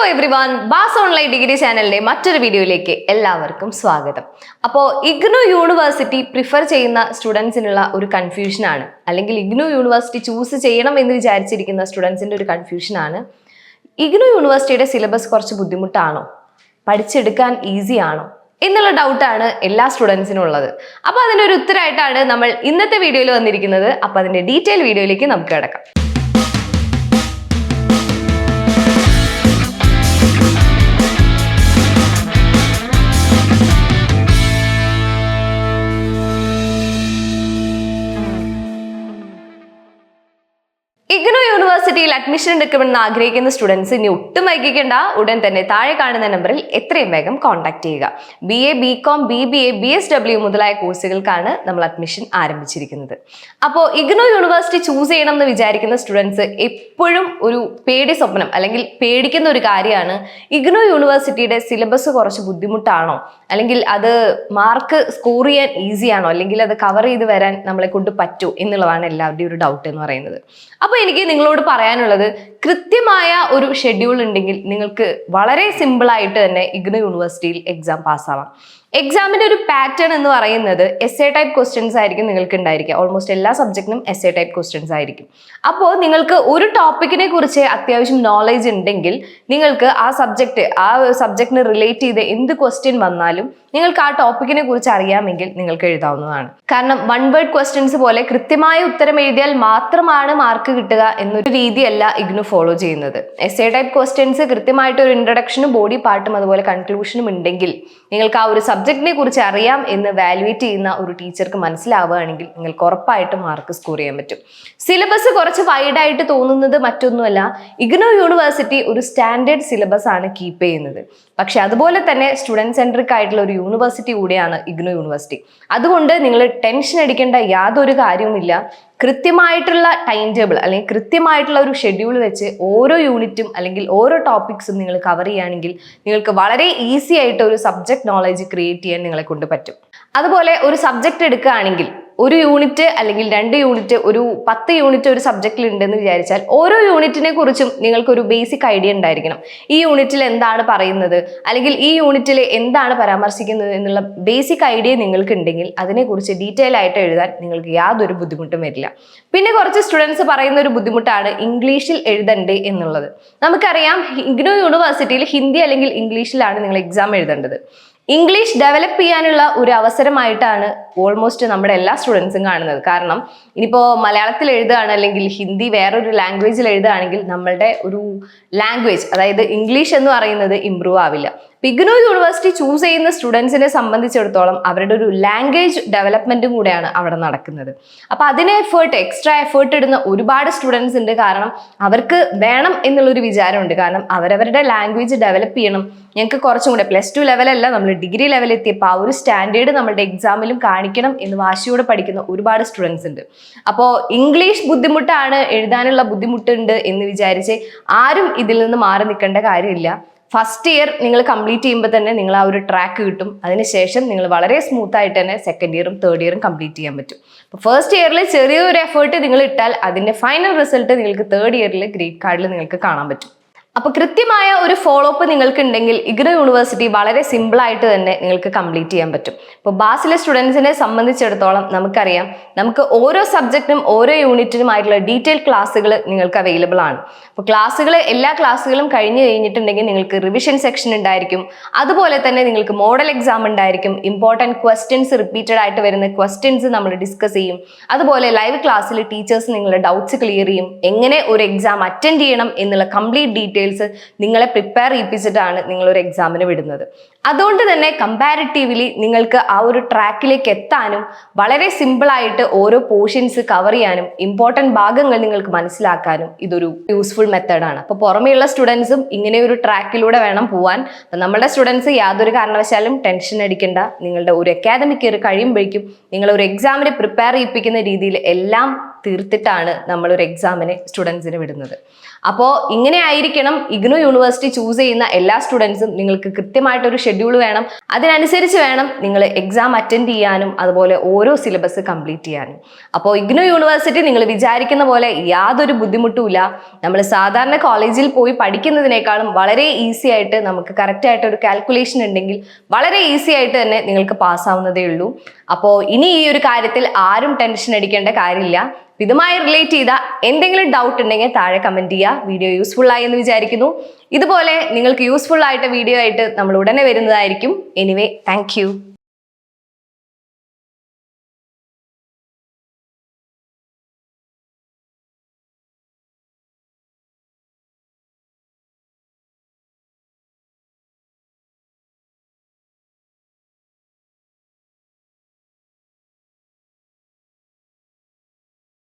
Hello everyone ബാസ് online degree ചാനലിന്റെ മറ്റൊരു വീഡിയോയിലേക്ക് എല്ലാവർക്കും സ്വാഗതം. അപ്പോൾ ഇഗ്നു യൂണിവേഴ്സിറ്റി പ്രിഫർ ചെയ്യുന്ന സ്റ്റുഡൻസിനുള്ള ഒരു കൺഫ്യൂഷനാണ് അല്ലെങ്കിൽ ഇഗ്നു യൂണിവേഴ്സിറ്റി ചൂസ് ചെയ്യണം എന്ന് വിചാരിച്ചിരിക്കുന്ന സ്റ്റുഡൻസിന്റെ ഒരു കൺഫ്യൂഷനാണ് ഇഗ്നു യൂണിവേഴ്സിറ്റിയുടെ സിലബസ് കുറച്ച് ബുദ്ധിമുട്ടാണോ? പഠിച്ചെടുക്കാൻ ഈസി ആണോ? എന്നുള്ള ഡൗട്ടാണ് എല്ലാ സ്റ്റുഡൻസിനും ഉള്ളത്. അപ്പോൾ അതിന്റെ ഒരു ഉത്തരമായിട്ടാണ് നമ്മൾ ഇന്നത്തെ വീഡിയോയിൽ വന്നിരിക്കുന്നത്. അപ്പോൾ അതിന്റെ ഡീറ്റെയിൽ വീഡിയോയിലേക്ക് നമുക്ക് കിടക്കാം. യൂണിവേഴ്സിറ്റിയിൽ അഡ്മിഷൻ എടുക്കണമെന്ന് ആഗ്രഹിക്കുന്ന സ്റ്റുഡൻസ് ഇനി ഒട്ടും വൈകിക്കേണ്ട. ഉടൻ തന്നെ താഴെ കാണുന്ന നമ്പറിൽ എത്രയും വേഗം കോൺടാക്ട് ചെയ്യുക. B A B Com B B A B S W മുതലായ കോഴ്സുകൾക്കാണ് നമ്മൾ അഡ്മിഷൻ ആരംഭിച്ചിരിക്കുന്നത്. അപ്പോൾ ഇഗ്നോ യൂണിവേഴ്സിറ്റി ചൂസ് ചെയ്യണം എന്ന് വിചാരിക്കുന്ന സ്റ്റുഡൻസ് എപ്പോഴും ഒരു പേടി സ്വപ്നം അല്ലെങ്കിൽ പേടിക്കുന്ന ഒരു കാര്യമാണ് ഇഗ്നോ യൂണിവേഴ്സിറ്റിയുടെ സിലബസ് കുറച്ച് ബുദ്ധിമുട്ടാണോ? അല്ലെങ്കിൽ അത് മാർക്ക് സ്കോർ ചെയ്യാൻ ഈസിയാണോ അല്ലെങ്കിൽ അത് കവർ ചെയ്ത് വരാൻ നമ്മളെ കൊണ്ട് പറ്റുമോ എന്നുള്ളതാണ് എല്ലാവരുടെയും ഒരു ഡൗട്ട് എന്ന് പറയുന്നത്. അപ്പോൾ എനിക്ക് നിങ്ങളോട് പറയാനുള്ളത് കൃത്യമായ ഒരു ഷെഡ്യൂൾ ഉണ്ടെങ്കിൽ നിങ്ങൾക്ക് വളരെ സിമ്പിൾ ആയിട്ട് തന്നെ ഇഗ്നോ യൂണിവേഴ്സിറ്റിയിൽ എക്സാം പാസ്സാവാം എക്സാമിന്റെ ഒരു പാറ്റേൺ എന്ന് പറയുന്നത് എസ് എ ടൈപ്പ് ക്വസ്റ്റ്യൻസ് ആയിരിക്കും നിങ്ങൾക്ക് ഉണ്ടായിരിക്കുക ഓൾമോസ്റ്റ് എല്ലാ സബ്ജക്റ്റിനും എസ് എ ടൈപ്പ് ക്വസ്റ്റ്യൻസ് ആയിരിക്കും. അപ്പോൾ നിങ്ങൾക്ക് ഒരു ടോപ്പിക്കിനെ കുറിച്ച് അത്യാവശ്യം നോളേജ് ഉണ്ടെങ്കിൽ നിങ്ങൾക്ക് ആ സബ്ജക്റ്റ് ആ സബ്ജക്റ്റിന് റിലേറ്റ് ചെയ്ത് എന്ത് ക്വസ്റ്റ്യൻ വന്നാലും നിങ്ങൾക്ക് ആ ടോപ്പിക്കിനെ കുറിച്ച് അറിയാമെങ്കിൽ നിങ്ങൾക്ക് എഴുതാവുന്നതാണ്. കാരണം വൺ വേർഡ് ക്വസ്റ്റ്യൻസ് പോലെ കൃത്യമായ ഉത്തരം എഴുതിയാൽ മാത്രമാണ് മാർക്ക് കിട്ടുക എന്നൊരു രീതിയല്ല ഇഗ്നു ഫോളോ ചെയ്യുന്നത്. എസ് എ ടൈപ്പ് ക്വസ്റ്റ്യൻസ് കൃത്യമായിട്ട് ഒരു ഇൻട്രഡക്ഷനും ബോഡി പാർട്ടും അതുപോലെ കൺക്ലൂഷനും ഉണ്ടെങ്കിൽ നിങ്ങൾക്ക് ആ ഒരു സബ്ജക്റ്റിനെ കുറിച്ച് അറിയാം എന്ന് വാലുവേറ്റ് ചെയ്യുന്ന ഒരു ടീച്ചർക്ക് മനസ്സിലാവുകയാണെങ്കിൽ നിങ്ങൾക്ക് ഉറപ്പായിട്ടും മാർക്ക് സ്കോർ ചെയ്യാൻ പറ്റും. സിലബസ് കുറച്ച് വൈഡായിട്ട് തോന്നുന്നത് മറ്റൊന്നുമല്ല. ഇഗ്നോ യൂണിവേഴ്സിറ്റി ഒരു സ്റ്റാൻഡേർഡ് സിലബസ് ആണ് കീപ്പ് ചെയ്യുന്നത്. പക്ഷെ അതുപോലെ തന്നെ സ്റ്റുഡന്റ് സെൻട്രിക് ആയിട്ടുള്ള ഒരു യൂണിവേഴ്സിറ്റി കൂടിയാണ് ഇഗ്നോ യൂണിവേഴ്സിറ്റി അതുകൊണ്ട് നിങ്ങൾ ടെൻഷൻ അടിക്കേണ്ട യാതൊരു കാര്യവുമില്ല. കൃത്യമായിട്ടുള്ള ടൈം ടേബിൾ അല്ലെങ്കിൽ കൃത്യമായിട്ടുള്ള ഒരു ഷെഡ്യൂൾ വെച്ച് ഓരോ യൂണിറ്റും അല്ലെങ്കിൽ ഓരോ ടോപ്പിക്സും നിങ്ങൾ കവർ ചെയ്യുകയാണെങ്കിൽ നിങ്ങൾക്ക് വളരെ ഈസി ആയിട്ട് ഒരു സബ്ജക്ട് നോളജ് ക്രിയേറ്റ് ചെയ്യാൻ നിങ്ങളെ കൊണ്ട് പറ്റും. അതുപോലെ ഒരു സബ്ജക്റ്റ് എടുക്കുകയാണെങ്കിൽ ഒരു യൂണിറ്റ് അല്ലെങ്കിൽ രണ്ട് യൂണിറ്റ് ഒരു പത്ത് യൂണിറ്റ് ഒരു സബ്ജക്റ്റിൽ ഉണ്ടെന്ന് വിചാരിച്ചാൽ ഓരോ യൂണിറ്റിനെ കുറിച്ചും നിങ്ങൾക്കൊരു ബേസിക് ഐഡിയ ഉണ്ടായിരിക്കണം. ഈ യൂണിറ്റിൽ എന്താണ് പറയുന്നത്? അല്ലെങ്കിൽ ഈ യൂണിറ്റിൽ എന്താണ് പരാമർശിക്കുന്നത് എന്നുള്ള ബേസിക് ഐഡിയ നിങ്ങൾക്ക് ഉണ്ടെങ്കിൽ അതിനെക്കുറിച്ച് ഡീറ്റെയിൽ ആയിട്ട് എഴുതാൻ നിങ്ങൾക്ക് യാതൊരു ബുദ്ധിമുട്ടും വരില്ല. പിന്നെ കുറച്ച് സ്റ്റുഡൻസ് പറയുന്ന ഒരു ബുദ്ധിമുട്ടാണ് ഇംഗ്ലീഷിൽ എഴുതണ്ടേ എന്നുള്ളത്. നമുക്കറിയാം ഇഗ്നോ യൂണിവേഴ്സിറ്റിയിൽ ഹിന്ദി അല്ലെങ്കിൽ ഇംഗ്ലീഷിലാണ് നിങ്ങൾ എക്സാം എഴുതേണ്ടത്. ഇംഗ്ലീഷ് ഡെവലപ്പ് ചെയ്യാനുള്ള ഒരു അവസരമായിട്ടാണ് ഓൾമോസ്റ്റ് നമ്മുടെ എല്ലാ സ്റ്റുഡൻസും കാണുന്നത്. കാരണം ഇനിയിപ്പോൾ മലയാളത്തിൽ എഴുതുകയാണ് അല്ലെങ്കിൽ ഹിന്ദി വേറൊരു ലാംഗ്വേജിൽ എഴുതുകയാണെങ്കിൽ നമ്മളുടെ ഒരു ലാംഗ്വേജ് അതായത് ഇംഗ്ലീഷ് എന്ന് പറയുന്നത് ഇമ്പ്രൂവ് ആവില്ല. പിഗ്നോ യൂണിവേഴ്സിറ്റി ചൂസ് ചെയ്യുന്ന സ്റ്റുഡൻസിനെ സംബന്ധിച്ചിടത്തോളം അവരുടെ ഒരു ലാംഗ്വേജ് ഡെവലപ്മെന്റും കൂടെയാണ് അവിടെ നടക്കുന്നത്. അപ്പോൾ അതിന് എഫേർട്ട് എക്സ്ട്രാ എഫേർട്ട് ഇടുന്ന ഒരുപാട് സ്റ്റുഡൻസ് ഉണ്ട്. കാരണം അവർക്ക് വേണം എന്നുള്ളൊരു വിചാരമുണ്ട്. കാരണം അവരവരുടെ ലാംഗ്വേജ് ഡെവലപ്പ് ചെയ്യണം. ഞങ്ങൾക്ക് കുറച്ചും കൂടെ പ്ലസ് ടു ലെവലല്ല നമ്മൾ ഡിഗ്രി ലെവൽ എത്തിയപ്പോൾ ആ ഒരു സ്റ്റാൻഡേർഡ് നമ്മുടെ എക്സാമിലും കാണിക്കണം എന്ന് വാശിയോടെ പഠിക്കുന്ന ഒരുപാട് സ്റ്റുഡൻസ് ഉണ്ട്. അപ്പോൾ ഇംഗ്ലീഷ് ബുദ്ധിമുട്ടാണ് എഴുതാനുള്ള ബുദ്ധിമുട്ടുണ്ട് എന്ന് വിചാരിച്ച് ആരും ഇതിൽ നിന്ന് മാറി നിൽക്കേണ്ട കാര്യമില്ല. ഫസ്റ്റ് ഇയർ നിങ്ങൾ കംപ്ലീറ്റ് ചെയ്യുമ്പോൾ തന്നെ നിങ്ങൾ ആ ഒരു ട്രാക്ക് കിട്ടും. അതിനുശേഷം നിങ്ങൾ വളരെ സ്മൂത്ത് ആയിട്ട് തന്നെ സെക്കൻഡ് ഇയറും തേർഡ് ഇയറും കംപ്ലീറ്റ് ചെയ്യാൻ പറ്റും. അപ്പോൾ ഫസ്റ്റ് ഇയറിൽ ചെറിയൊരു എഫേർട്ട് നിങ്ങൾ ഇട്ടാൽ അതിന്റെ ഫൈനൽ റിസൾട്ട് നിങ്ങൾക്ക് തേർഡ് ഇയറിൽ ഗ്രേഡ് കാർഡിൽ നിങ്ങൾക്ക് കാണാൻ പറ്റും. അപ്പോൾ കൃത്യമായ ഒരു ഫോളോ അപ്പ് നിങ്ങൾക്ക് ഉണ്ടെങ്കിൽ യൂണിവേഴ്സിറ്റി വളരെ സിമ്പിൾ ആയിട്ട് തന്നെ നിങ്ങൾക്ക് കംപ്ലീറ്റ് ചെയ്യാൻ പറ്റും. ഇപ്പോൾ ബാസിലെ സ്റ്റുഡൻസിനെ സംബന്ധിച്ചിടത്തോളം നമുക്കറിയാം നമുക്ക് ഓരോ സബ്ജക്റ്റിനും ഓരോ യൂണിറ്റിനുമായിട്ടുള്ള ഡീറ്റെയിൽ ക്ലാസ്സുകൾ നിങ്ങൾക്ക് അവൈലബിൾ ആണ്. അപ്പോൾ ക്ലാസ്സുകൾ എല്ലാ ക്ലാസ്സുകളും കഴിഞ്ഞു കഴിഞ്ഞിട്ടുണ്ടെങ്കിൽ നിങ്ങൾക്ക് റിവിഷൻ സെക്ഷൻ ഉണ്ടായിരിക്കും. അതുപോലെ തന്നെ നിങ്ങൾക്ക് മോഡൽ എക്സാം ഉണ്ടായിരിക്കും. ഇമ്പോർട്ടന്റ് ക്വസ്റ്റ്യൻസ് റിപ്പീറ്റഡ് ആയിട്ട് വരുന്ന ക്വസ്റ്റ്യൻസ് നമ്മൾ ഡിസ്കസ് ചെയ്യും. അതുപോലെ ലൈവ് ക്ലാസ്സിൽ ടീച്ചേഴ്സ് നിങ്ങളുടെ ഡൗട്ട്സ് ക്ലിയർ ചെയ്യും. എങ്ങനെ ഒരു എക്സാം അറ്റൻഡ് ചെയ്യണം എന്നുള്ള കംപ്ലീറ്റ് ഡീറ്റെയിൽസ് നിങ്ങളെ പ്രിപ്പയർ ചെയ്യിപ്പിച്ചിട്ടാണ് നിങ്ങളൊരു എക്സാമിന് വിടുന്നത്. അതുകൊണ്ട് തന്നെ കമ്പാരിറ്റീവ്ലി നിങ്ങൾക്ക് ആ ഒരു ട്രാക്കിലേക്ക് എത്താനും വളരെ സിമ്പിളായിട്ട് ഓരോ പോർഷൻസ് കവർ ചെയ്യാനും ഇമ്പോർട്ടന്റ് ഭാഗങ്ങൾ നിങ്ങൾക്ക് മനസ്സിലാക്കാനും ഇതൊരു യൂസ്ഫുൾ മെത്തേഡാണ് അപ്പോൾ പുറമെയുള്ള സ്റ്റുഡൻസും ഇങ്ങനെ ഒരു ട്രാക്കിലൂടെ വേണം പോവാൻ. അപ്പം നമ്മുടെ സ്റ്റുഡൻസ് യാതൊരു കാരണവശാലും ടെൻഷൻ അടിക്കേണ്ട. നിങ്ങളുടെ ഒരു അക്കാദമിക് ഇയർ കഴിയുമ്പോഴേക്കും നിങ്ങൾ ഒരു എക്സാമിന് പ്രിപ്പയർ ചെയ്യിപ്പിക്കുന്ന രീതിയിൽ എല്ലാം തീർത്തിട്ടാണ് നമ്മളൊരു എക്സാമിനെ സ്റ്റുഡൻസിന് വിടുന്നത്. അപ്പോൾ ഇങ്ങനെ ആയിരിക്കണം ഇഗ്നു യൂണിവേഴ്സിറ്റി ചൂസ് ചെയ്യുന്ന എല്ലാ സ്റ്റുഡൻസും നിങ്ങൾക്ക് കൃത്യമായിട്ടൊരു ഷെഡ്യൂൾ വേണം. അതിനനുസരിച്ച് വേണം നിങ്ങൾ എക്സാം അറ്റൻഡ് ചെയ്യാനും അതുപോലെ ഓരോ സിലബസ് കംപ്ലീറ്റ് ചെയ്യാനും. അപ്പോൾ ഇഗ്നു യൂണിവേഴ്സിറ്റി നിങ്ങൾ വിചാരിക്കുന്ന പോലെ യാതൊരു ബുദ്ധിമുട്ടുമില്ല നമ്മൾ സാധാരണ കോളേജിൽ പോയി പഠിക്കുന്നതിനേക്കാളും വളരെ ഈസി ആയിട്ട് നമുക്ക് കറക്റ്റായിട്ട് ഒരു കാൽക്കുലേഷൻ ഉണ്ടെങ്കിൽ വളരെ ഈസി ആയിട്ട് തന്നെ നിങ്ങൾക്ക് പാസ്സാവുന്നതേ ഉള്ളൂ. അപ്പോൾ ഇനി ഈ ഒരു കാര്യത്തിൽ ആരും ടെൻഷൻ അടിക്കേണ്ട കാര്യമില്ല. ഇതുമായി റിലേറ്റ് ചെയ്ത എന്തെങ്കിലും ഡൗട്ട് ഉണ്ടെങ്കിൽ താഴെ കമന്റ് ചെയ്യുക. വീഡിയോ യൂസ്ഫുൾ ആയി എന്ന് വിചാരിക്കുന്നു. ഇതുപോലെ നിങ്ങൾക്ക് യൂസ്ഫുൾ ആയിട്ട് വീഡിയോ ആയിട്ട് നമ്മൾ ഉടനെ വരുന്നതായിരിക്കും. Anyway thank